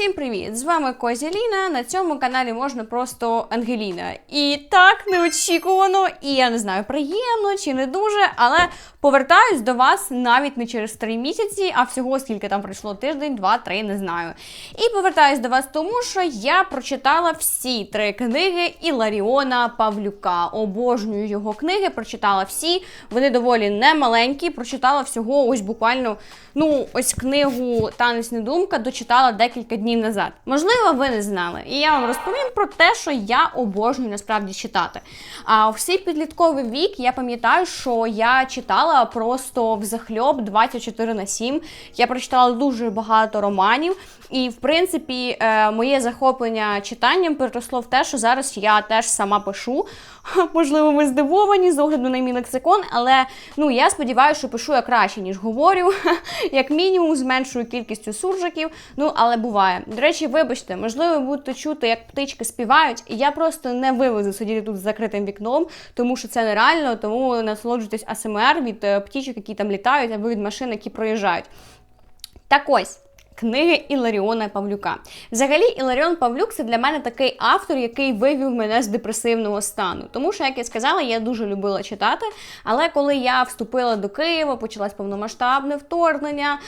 Усім привіт! З вами Козя Ліна. На цьому каналі можна просто Ангеліна. І так неочікувано, і я не знаю, приємно чи не дуже, але повертаюсь до вас навіть не через три місяці, а всього скільки там пройшло тиждень, два, три, не знаю. І повертаюсь до вас, тому що я прочитала всі три книги Іларіона Павлюка. Обожнюю його книги, прочитала всі. Вони доволі немаленькі. Прочитала всього ось буквально, ну, ось книгу Танець недумка дочитала декілька днів назад. Можливо, ви не знали. І я вам розповім про те, що я обожнюю насправді читати. А в свій підлітковий вік я пам'ятаю, що я читала просто в захльоб 24 на 7. Я прочитала дуже багато романів. І, в принципі, е, моє захоплення читанням переросло в те, що зараз я теж сама пишу. Можливо, ви здивовані з огляду на мій лексикон, але ну я сподіваюся, що пишу я краще, ніж говорю, як мінімум, з меншою кількістю суржиків. Ну, але буває. До речі, вибачте, можливо, ви будете чути, як птички співають, і я просто не вивезу сидіти тут з закритим вікном, тому що це нереально, тому насолоджуйтесь АСМР від е, птічок, які там літають, або від машин, які проїжджають. Так ось. Книги Іларіона Павлюка. Взагалі, Іларіон Павлюк це для мене такий автор, який вивів мене з депресивного стану. Тому що, як я сказала, я дуже любила читати. Але коли я вступила до Києва, почалось повномасштабне вторгнення.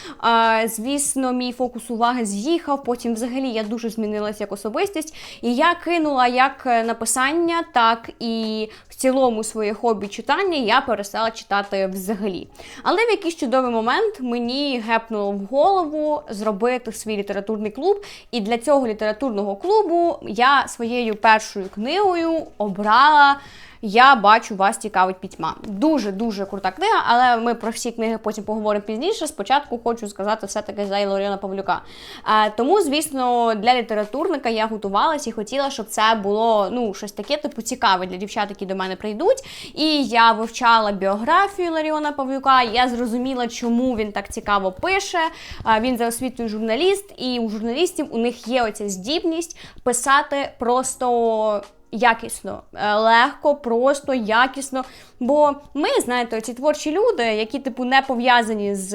Звісно, мій фокус уваги з'їхав. Потім, взагалі, я дуже змінилася як особистість. І я кинула як написання, так і в цілому своє хобі читання я перестала читати взагалі. Але в якийсь чудовий момент мені гепнуло в голову зробити свій літературний клуб. І для цього літературного клубу я своєю першою книгою обрала. Я бачу, вас цікавить пітьма. Дуже-дуже крута книга, але ми про всі книги потім поговоримо пізніше. Спочатку хочу сказати все-таки за Ілоріона Павлюка. А, тому, звісно, для літературника я готувалася і хотіла, щоб це було ну, щось таке, типу, цікаве для дівчат, які до мене прийдуть. І я вивчала біографію Іларіона Павлюка. Я зрозуміла, чому він так цікаво пише. А, він за освітою журналіст, і у журналістів у них є оця здібність писати просто якісно, е, легко, просто, якісно. Бо ми, знаєте, ці творчі люди, які, типу, не пов'язані з.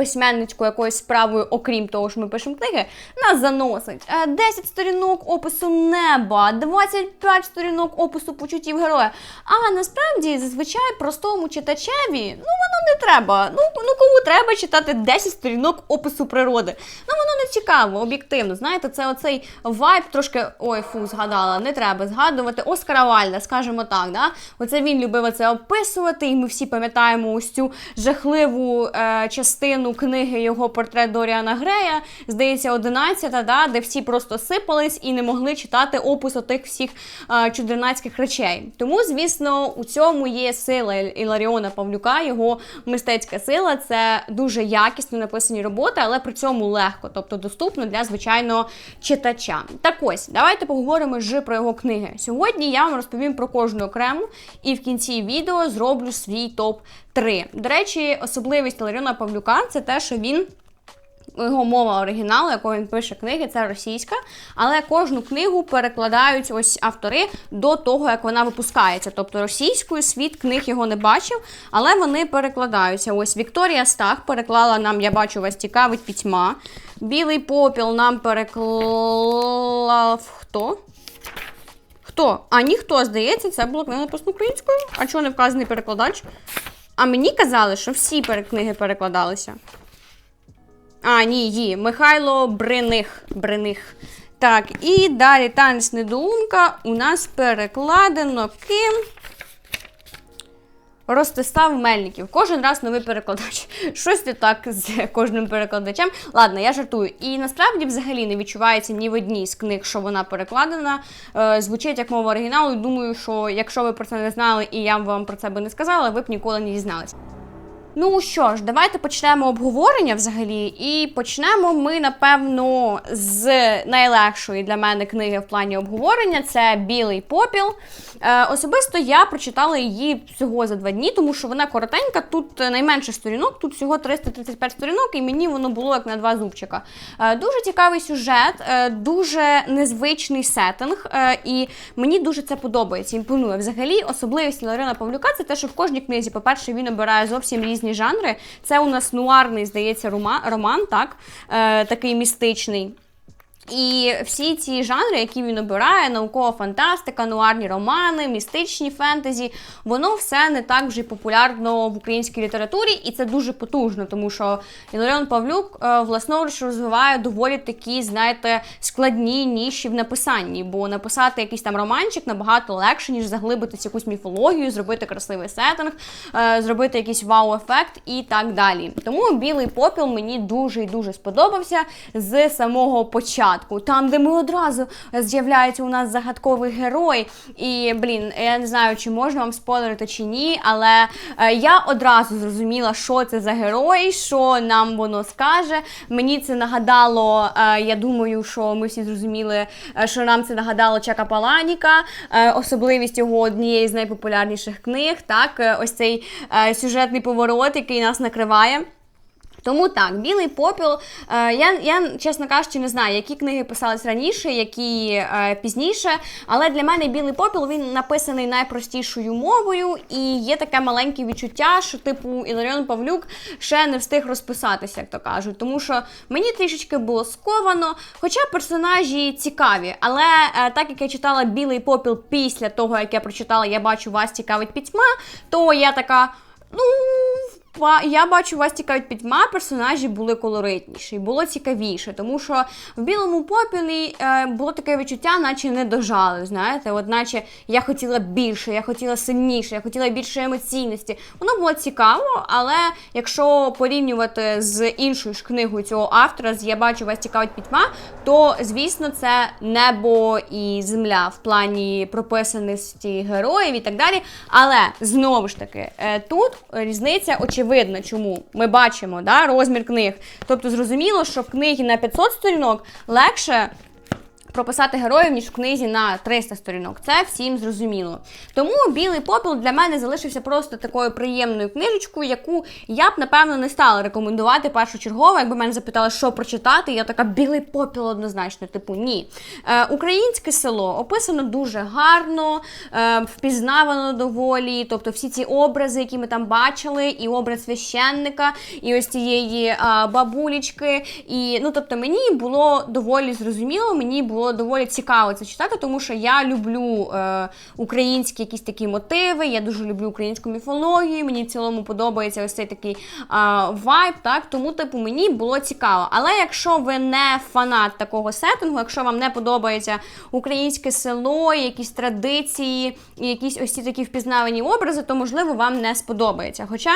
Е, Письменницькою якоюсь справою, окрім того, що ми пишемо книги, нас заносить. Е, 10 сторінок опису неба, 25 сторінок опису почуттів героя. А насправді, зазвичай, простому читачеві, ну воно не треба. Ну, ну кому треба читати 10 сторінок опису природи? Ну воно не цікаво, об'єктивно. Знаєте, це оцей вайб трошки. Ой, фу, згадала, не треба згадувати. Оскара Вальда, скажімо так. Да? Оце він любив це описувати, і ми всі пам'ятаємо ось цю жахливу е, частину книги його портрет Доріана Грея. Здається, 11, да, де всі просто сипались і не могли читати опис отих всіх е, чудернацьких речей. Тому, звісно, у цьому є сила Іларіона Павлюка, його мистецька сила. Це дуже якісно написані роботи, але при цьому легко, тобто доступно для звичайного читача. Так ось, давайте поговоримо вже про його книги. Сьогодні я вам розповім про кожну окрему, і в кінці відео зроблю свій топ 3. До речі, особливість Ларіона Павлюка це те, що він. Його мова оригіналу, якою він пише книги, це російська, але кожну книгу перекладають ось автори до того, як вона випускається. Тобто російською світ книг його не бачив, але вони перекладаються. Ось Вікторія Стах переклала нам, я бачу, вас цікавить пітьма. Білий попіл нам переклав хто? Хто? А ніхто, здається, це була книга написана українською. А чого не вказаний перекладач? А мені казали, що всі книги перекладалися. А, ні, її. Михайло Бриних. Бриних. Так, і далі танець недоумка у нас перекладено ким. Ростислав Мельників. Кожен раз новий перекладач. Щось не так з кожним перекладачем. Ладно, я жартую. І насправді взагалі не відчувається ні в одній з книг, що вона перекладена. Е, звучить як мова оригіналу. Думаю, що якщо ви про це не знали і я вам про це би не сказала, ви б ніколи не дізналися. Ну що ж, давайте почнемо обговорення взагалі. І почнемо ми, напевно, з найлегшої для мене книги в плані обговорення це Білий попіл. Е, Особисто я прочитала її всього за два дні, тому що вона коротенька. Тут найменше сторінок, тут всього 335 сторінок, і мені воно було як на два зубчика. Е, Дуже цікавий сюжет, е, дуже незвичний сеттинг, е, і мені дуже це подобається. Імпонує. Взагалі, особливість Ларина Павлюка це те, що в кожній книзі, по-перше, він обирає зовсім різні різні жанри. Це у нас нуарний, здається, роман, так, е, такий містичний. І всі ці жанри, які він обирає, наукова фантастика, нуарні романи, містичні фентезі, воно все не так вже популярно в українській літературі, і це дуже потужно, тому що Іларіон Павлюк е, власноруч розвиває доволі такі, знаєте, складні ніші в написанні, бо написати якийсь там романчик набагато легше, ніж заглибитись якусь міфологію, зробити красивий сеттинг, е, зробити якийсь вау-ефект і так далі. Тому білий попіл мені дуже і дуже сподобався з самого початку там, де ми одразу з'являється у нас загадковий герой. І, блін, я не знаю, чи можна вам спойлерити чи ні, але е, я одразу зрозуміла, що це за герой, що нам воно скаже. Мені це нагадало, е, я думаю, що ми всі зрозуміли, е, що нам це нагадало Чака Паланіка, е, особливість його однієї з найпопулярніших книг. Так, е, ось цей е, сюжетний поворот, який нас накриває. Тому так, білий попіл. Е, я, я, чесно кажучи, не знаю, які книги писались раніше, які е, пізніше. Але для мене білий попіл він написаний найпростішою мовою, і є таке маленьке відчуття, що, типу, Іларіон Павлюк ще не встиг розписатися, як то кажуть. Тому що мені трішечки було сковано. Хоча персонажі цікаві. Але е, так як я читала білий попіл після того, як я прочитала, я бачу, вас цікавить пітьма, то я така. Ну, я бачу, вас цікавить пітьма, персонажі були колоритніші, було цікавіше, тому що в білому попілі е, було таке відчуття, наче не дожали. Знаєте, от наче я хотіла більше, я хотіла сильніше, я хотіла більше емоційності. Воно було цікаво, але якщо порівнювати з іншою ж книгою цього автора, з я бачу, вас цікавить пітьма, то звісно це небо і земля в плані прописаності героїв і так далі. Але знову ж таки, е, тут різниця очевидна очевидно, чому ми бачимо да, розмір книг. Тобто, зрозуміло, що в книги на 500 сторінок легше прописати героїв, ніж в книзі на 300 сторінок. Це всім зрозуміло. Тому білий попіл для мене залишився просто такою приємною книжечкою, яку я б, напевно, не стала рекомендувати першочергово. Якби мене запитали, що прочитати, я така білий попіл однозначно. Типу, ні. Е, Українське село описано дуже гарно, е, впізнавано доволі. Тобто, всі ці образи, які ми там бачили, і образ священника, і ось цієї е, бабулічки. І ну, тобто, мені було доволі зрозуміло, мені було було доволі цікаво це читати, тому що я люблю е, українські якісь такі мотиви, я дуже люблю українську міфологію. Мені в цілому подобається ось цей такий е, вайб. Так, тому, типу, мені було цікаво. Але якщо ви не фанат такого сеттингу, якщо вам не подобається українське село, якісь традиції, якісь ось ці такі впізнавані образи, то можливо вам не сподобається. Хоча.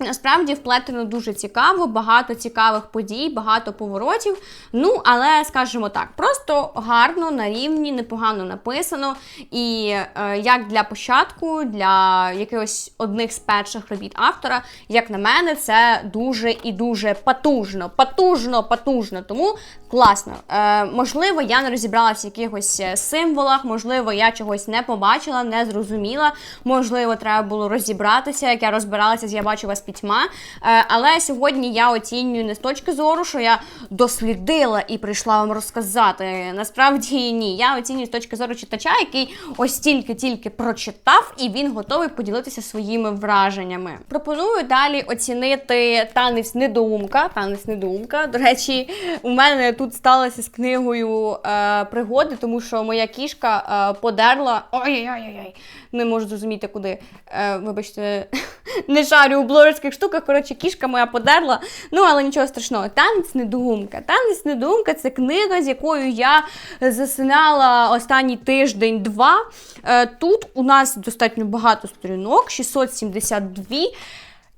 Насправді вплетено дуже цікаво, багато цікавих подій, багато поворотів. Ну, але скажімо так, просто гарно, на рівні, непогано написано. І е, як для початку, для якихось одних з перших робіт автора, як на мене, це дуже і дуже потужно. Потужно, потужно. Тому класно. Е, Можливо, я не розібралася в якихось е, символах, можливо, я чогось не побачила, не зрозуміла. Можливо, треба було розібратися. Як я розбиралася, я бачу вас пітьма. Е, але сьогодні я оцінюю не з точки зору, що я дослідила і прийшла вам розказати. Насправді ні. Я оцінюю з точки зору читача, який ось тільки-тільки прочитав, і він готовий поділитися своїми враженнями. Пропоную далі оцінити танець недоумка. Танець недоумка. До речі, у мене тут сталося з книгою е, пригоди, тому що моя кішка е, подерла. Ой-ой-ой, не можу зрозуміти куди. Е, вибачте, не шарю у блогерських штуках. Коротше, кішка моя подерла. Ну, але нічого страшного. Танець недоумка. Танець недоумка це книга, з якою я засинала останній тиждень-два. Е, тут у нас достатньо багато сторінок, 672.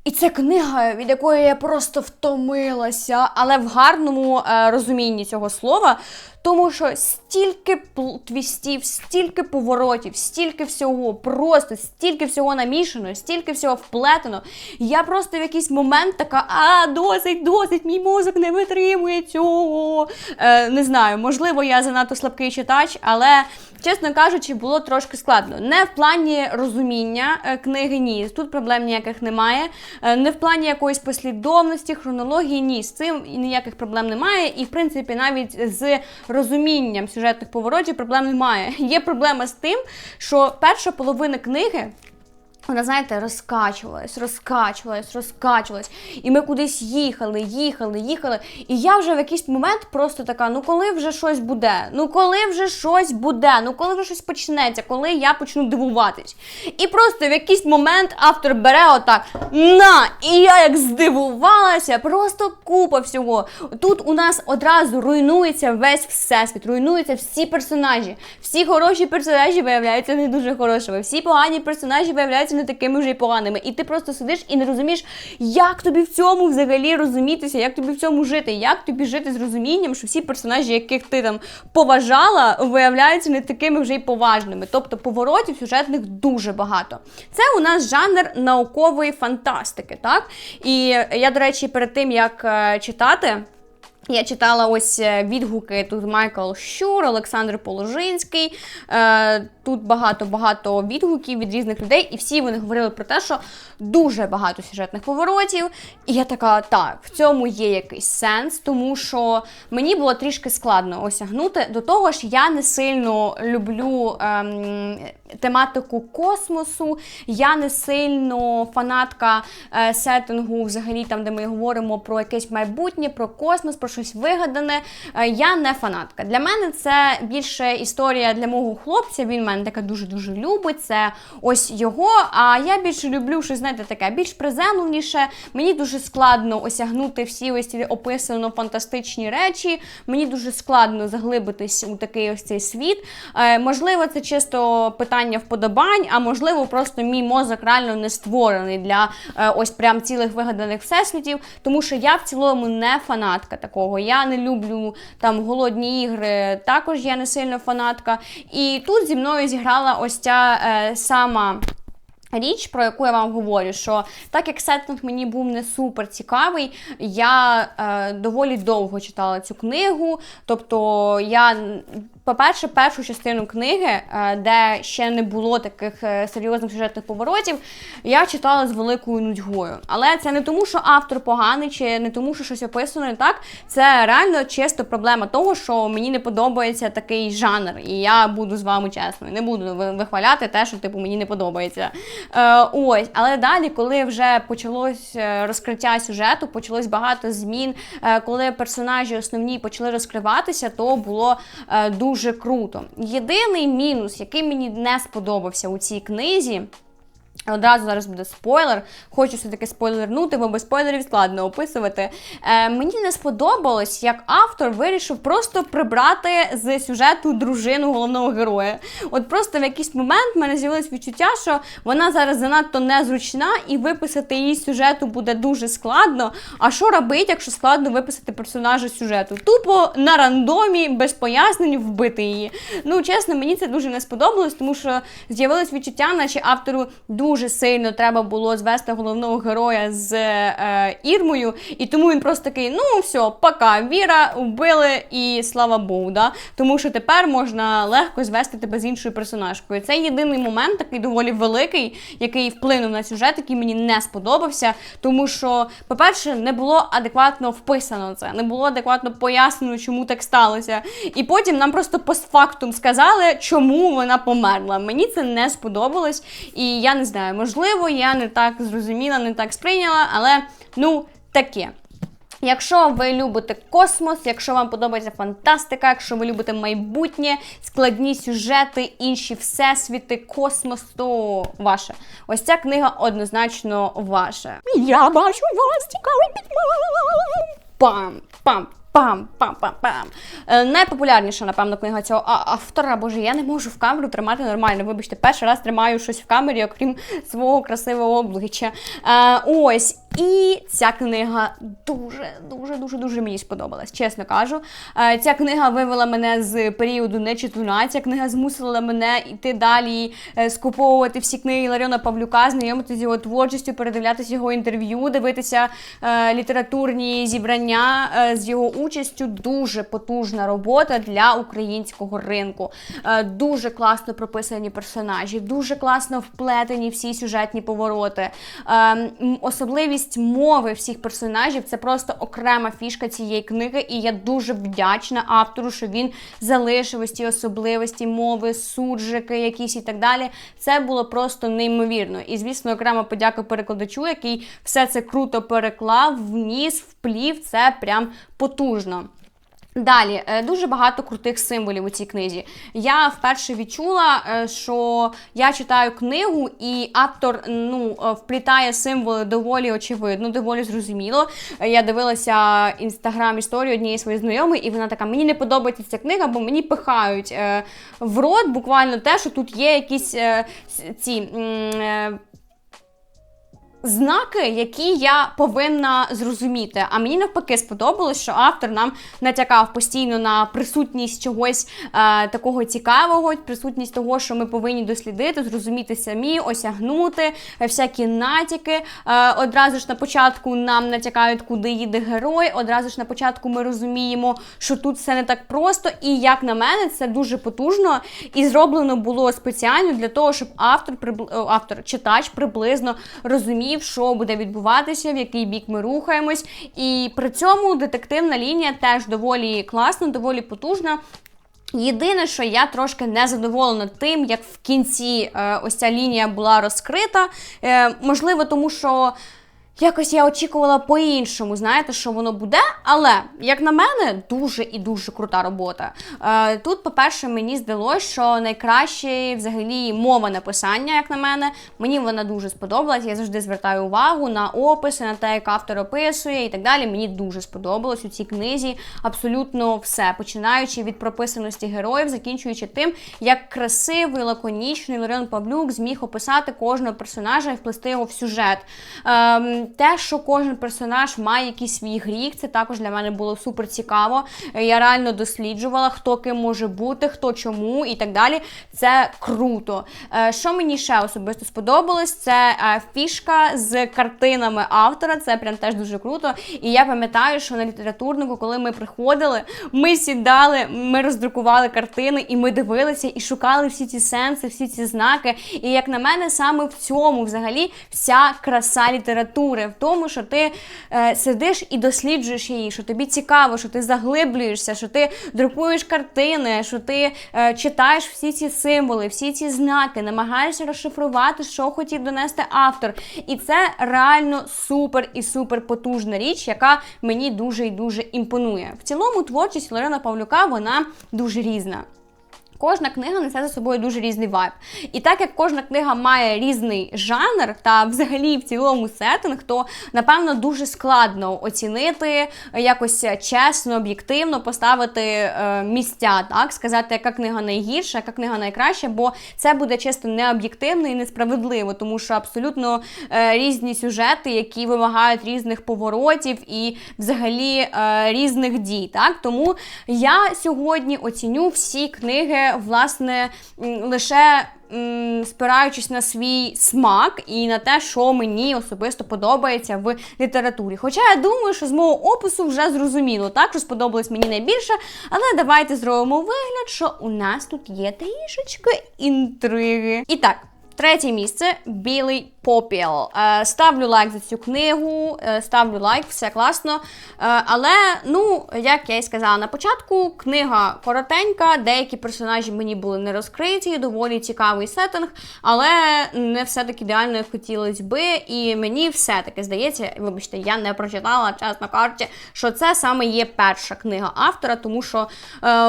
І це книга, від якої я просто втомилася, але в гарному е, розумінні цього слова. Тому що стільки твістів, стільки поворотів, стільки всього, просто стільки всього намішано, стільки всього вплетено. Я просто в якийсь момент така, а досить, досить, мій мозок не витримує цього. Е, Не знаю, можливо, я занадто слабкий читач, але, чесно кажучи, було трошки складно. Не в плані розуміння е, книги, ні. Тут проблем ніяких немає. Е, не в плані якоїсь послідовності, хронології, ні. З цим ніяких проблем немає. І, в принципі, навіть з розумінням сюжетних поворотів проблем немає. Є проблема з тим, що перша половина книги. Вона, знаєте, розкачувалась, розкачувалась, розкачувалась. І ми кудись їхали, їхали, їхали. І я вже в якийсь момент просто така: ну коли вже щось буде? Ну коли вже щось буде? Ну коли вже щось почнеться, коли я почну дивуватись. І просто в якийсь момент автор бере отак на! І я як здивувалася, просто купа всього. Тут у нас одразу руйнується весь всесвіт, руйнуються всі персонажі. Всі хороші персонажі виявляються не дуже хорошими. Всі погані персонажі виявляються не такими вже й поганими. І ти просто сидиш і не розумієш, як тобі в цьому взагалі розумітися, як тобі в цьому жити, як тобі жити з розумінням, що всі персонажі, яких ти там поважала, виявляються не такими вже й поважними. Тобто поворотів сюжетних дуже багато. Це у нас жанр наукової фантастики, так? І я, до речі, перед тим як е, читати. Я читала ось е, відгуки тут Майкл Щур, Олександр Положинський. Е, Тут багато-багато відгуків від різних людей, і всі вони говорили про те, що дуже багато сюжетних поворотів. І я така, так, в цьому є якийсь сенс, тому що мені було трішки складно осягнути. До того ж, я не сильно люблю ем, тематику космосу, я не сильно фанатка е, сеттингу, взагалі, там, де ми говоримо про якесь майбутнє, про космос, про щось вигадане. Е, я не фанатка. Для мене це більше історія для мого хлопця. Він мене така дуже-дуже любить. Це ось його. А я більше люблю щось, знаєте, таке більш приземленіше. Мені дуже складно осягнути всі ось ці описано фантастичні речі. Мені дуже складно заглибитись у такий ось цей світ. Е, можливо, це чисто питання вподобань, а можливо, просто мій мозок реально не створений для е, ось прям цілих вигаданих всесвітів, тому що я в цілому не фанатка такого. Я не люблю там голодні ігри, також я не сильно фанатка. І тут зі мною зіграла ось ця е, сама. Річ, про яку я вам говорю, що так як сеттинг мені був не супер цікавий, я е, доволі довго читала цю книгу. Тобто я по-перше, першу частину книги, е, де ще не було таких е, серйозних сюжетних поворотів, я читала з великою нудьгою. Але це не тому, що автор поганий, чи не тому, що щось описано не так. Це реально чисто проблема того, що мені не подобається такий жанр. І я буду з вами чесною. Не буду вихваляти те, що типу мені не подобається. Е, Ось, але далі, коли вже почалось е, розкриття сюжету, почалось багато змін. Коли персонажі основні почали розкриватися, то було дуже дуже круто. Єдиний мінус, який мені не сподобався у цій книзі. Одразу зараз буде спойлер. Хочу все-таки спойлернути, бо без спойлерів складно описувати. Е, Мені не сподобалось, як автор вирішив просто прибрати з сюжету дружину головного героя. От просто в якийсь момент в мене з'явилось відчуття, що вона зараз занадто незручна, і виписати її з сюжету буде дуже складно. А що робити, якщо складно виписати персонажа з сюжету? Тупо на рандомі, без пояснень, вбити її. Ну, чесно, мені це дуже не сподобалось, тому що з'явилось відчуття, наче автору дуже сильно треба було звести головного героя з е, Ірмою, і тому він просто такий: ну все, пока, Віра, вбили і слава Богу. да? Тому що тепер можна легко звести тебе з іншою персонажкою. Це єдиний момент, такий доволі великий, який вплинув на сюжет, який мені не сподобався. Тому що, по-перше, не було адекватно вписано це, не було адекватно пояснено, чому так сталося. І потім нам просто постфактум сказали, чому вона померла. Мені це не сподобалось, і я не знаю, можливо, я не так зрозуміла, не так сприйняла, але ну таке. Якщо ви любите космос, якщо вам подобається фантастика, якщо ви любите майбутнє, складні сюжети, інші всесвіти, космос, то ваше. Ось ця книга однозначно ваша. Я бачу вас цікавий підман. Пам, пам. Пам-пам-пам-пам. Е, найпопулярніша, напевно, книга цього автора. Боже, я не можу в камеру тримати нормально. Вибачте, перший раз тримаю щось в камері, окрім свого красивого обличчя. Е, ось. І ця книга дуже-дуже дуже дуже мені сподобалась, чесно кажу. Е, ця книга вивела мене з періоду нечитуна. Ця книга змусила мене йти далі, е, скуповувати всі книги Ларіона Павлюка, знайомитися з його творчістю, передивлятися його інтерв'ю, дивитися е, літературні зібрання з його участю. Дуже потужна робота для українського ринку. Дуже класно прописані персонажі, дуже класно вплетені всі сюжетні повороти. Е, особливість Особливість мови всіх персонажів це просто окрема фішка цієї книги, і я дуже вдячна автору, що він залишив ось ці особливості мови, суржики, якісь і так далі. Це було просто неймовірно. І звісно, окрема подяка перекладачу, який все це круто переклав, вніс, вплів. Це прям потужно. Далі е, дуже багато крутих символів у цій книзі. Я вперше відчула, е, що я читаю книгу, і автор ну е, вплітає символи доволі очевидно, доволі зрозуміло. Я дивилася інстаграм історію однієї своєї знайомої, і вона така: мені не подобається ця книга, бо мені пихають в рот буквально те, що тут є якісь ці знаки, які я повинна зрозуміти. А мені навпаки сподобалось, що автор нам натякав постійно на присутність чогось е, такого цікавого, присутність того, що ми повинні дослідити, зрозуміти самі, осягнути всякі натяки. Е, одразу ж на початку нам натякають, куди їде герой. Одразу ж на початку ми розуміємо, що тут все не так просто. І як на мене, це дуже потужно і зроблено було спеціально для того, щоб автор автор читач приблизно розумів розумів, що буде відбуватися, в який бік ми рухаємось. І при цьому детективна лінія теж доволі класна, доволі потужна. Єдине, що я трошки не задоволена тим, як в кінці е, ось ця лінія була розкрита. Е, можливо, тому що. Якось я очікувала по-іншому, знаєте, що воно буде. Але, як на мене, дуже і дуже крута робота. Е, Тут, по-перше, мені здалося, що найкраще взагалі мова написання, як на мене. Мені вона дуже сподобалась. Я завжди звертаю увагу на описи, на те, як автор описує і так далі. Мені дуже сподобалось у цій книзі абсолютно все, починаючи від прописаності героїв, закінчуючи тим, як красивий, лаконічний Лорен Павлюк зміг описати кожного персонажа і вплести його в сюжет. Е, те, що кожен персонаж має якийсь свій гріх, це також для мене було супер цікаво. Я реально досліджувала, хто ким може бути, хто чому і так далі. Це круто. Е, що мені ще особисто сподобалось, це е, фішка з картинами автора. Це прям теж дуже круто. І я пам'ятаю, що на літературнику, коли ми приходили, ми сідали, ми роздрукували картини, і ми дивилися і шукали всі ці сенси, всі ці знаки. І як на мене, саме в цьому взагалі вся краса літератури культури, в тому, що ти е, сидиш і досліджуєш її, що тобі цікаво, що ти заглиблюєшся, що ти друкуєш картини, що ти е, читаєш всі ці символи, всі ці знаки, намагаєшся розшифрувати, що хотів донести автор. І це реально супер і супер потужна річ, яка мені дуже і дуже імпонує. В цілому творчість Лорена Павлюка вона дуже різна кожна книга несе за собою дуже різний вайб. І так як кожна книга має різний жанр та взагалі в цілому сеттинг, то напевно дуже складно оцінити якось чесно, об'єктивно поставити е, місця, так сказати, яка книга найгірша, яка книга найкраща, бо це буде чисто необ'єктивно і несправедливо, тому що абсолютно е, різні сюжети, які вимагають різних поворотів і взагалі е, різних дій. Так тому я сьогодні оціню всі книги власне лише спираючись на свій смак і на те, що мені особисто подобається в літературі. Хоча я думаю, що з мого опису вже зрозуміло, так що сподобалось мені найбільше. Але давайте зробимо вигляд, що у нас тут є трішечки інтриги. І так. Третє місце білий попіл. Е, ставлю лайк за цю книгу, е, ставлю лайк, все класно. Е, але, ну, як я й сказала на початку, книга коротенька, деякі персонажі мені були не розкриті, доволі цікавий сеттинг, але не все-таки ідеально як хотілося би. І мені все-таки здається, вибачте, я не прочитала чесно кажучи, що це саме є перша книга автора, тому що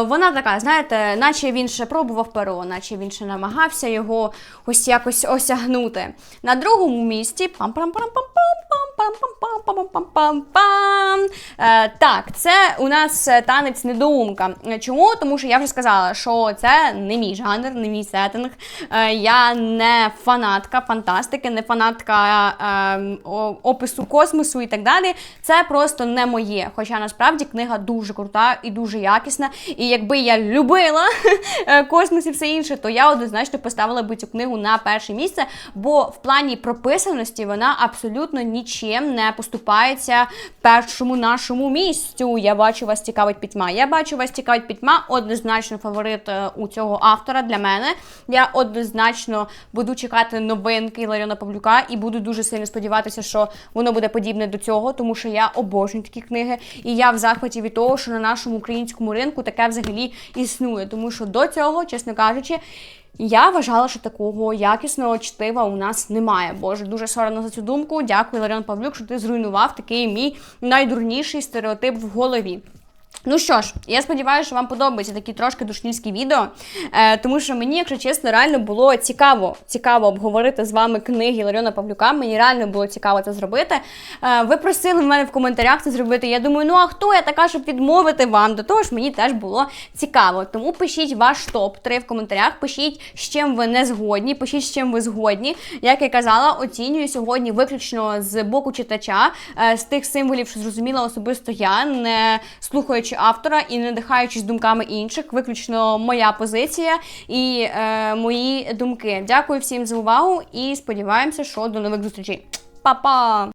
вона така, знаєте, наче він ще пробував перо, наче він ще намагався його ось якось осягнути. На другому місці пам пам пам пам пам пам пам пам пам пам Так, це у нас танець недоумка. Чому? Тому що я вже сказала, що це не мій жанр, не мій сеттинг. Я не фанатка фантастики, не фанатка е, опису космосу і так далі. Це просто не моє. Хоча насправді книга дуже крута і дуже якісна. І якби я любила космос і все інше, то я однозначно поставила би цю книгу на перше місце, бо в плані прописаності вона абсолютно нічим нічим не поступається першому нашому місцю. Я бачу, вас цікавить пітьма. Я бачу, вас цікавить пітьма. Однозначно фаворит е, у цього автора для мене. Я однозначно буду чекати новинки Іларіона Павлюка і буду дуже сильно сподіватися, що воно буде подібне до цього, тому що я обожнюю такі книги. І я в захваті від того, що на нашому українському ринку таке взагалі існує. Тому що до цього, чесно кажучи. Я вважала, що такого якісного чтива у нас немає. Боже, дуже соромно за цю думку. Дякую, Ларіон Павлюк, що ти зруйнував такий мій найдурніший стереотип в голові. Ну що ж, я сподіваюся, що вам подобаються такі трошки душнільські відео, е, тому що мені, якщо чесно, реально було цікаво цікаво обговорити з вами книги Ларіона Павлюка. Мені реально було цікаво це зробити. Е, ви просили в мене в коментарях це зробити. Я думаю, ну а хто я така, щоб відмовити вам? До того ж, мені теж було цікаво. Тому пишіть ваш топ-3 в коментарях, пишіть, з чим ви не згодні, пишіть, з чим ви згодні. Як я казала, оцінюю сьогодні виключно з боку читача, е, з тих символів, що зрозуміла особисто я, не слухаючи автора і не надихаючись думками інших, виключно моя позиція і е, мої думки. Дякую всім за увагу і сподіваємося, що до нових зустрічей. Па-па!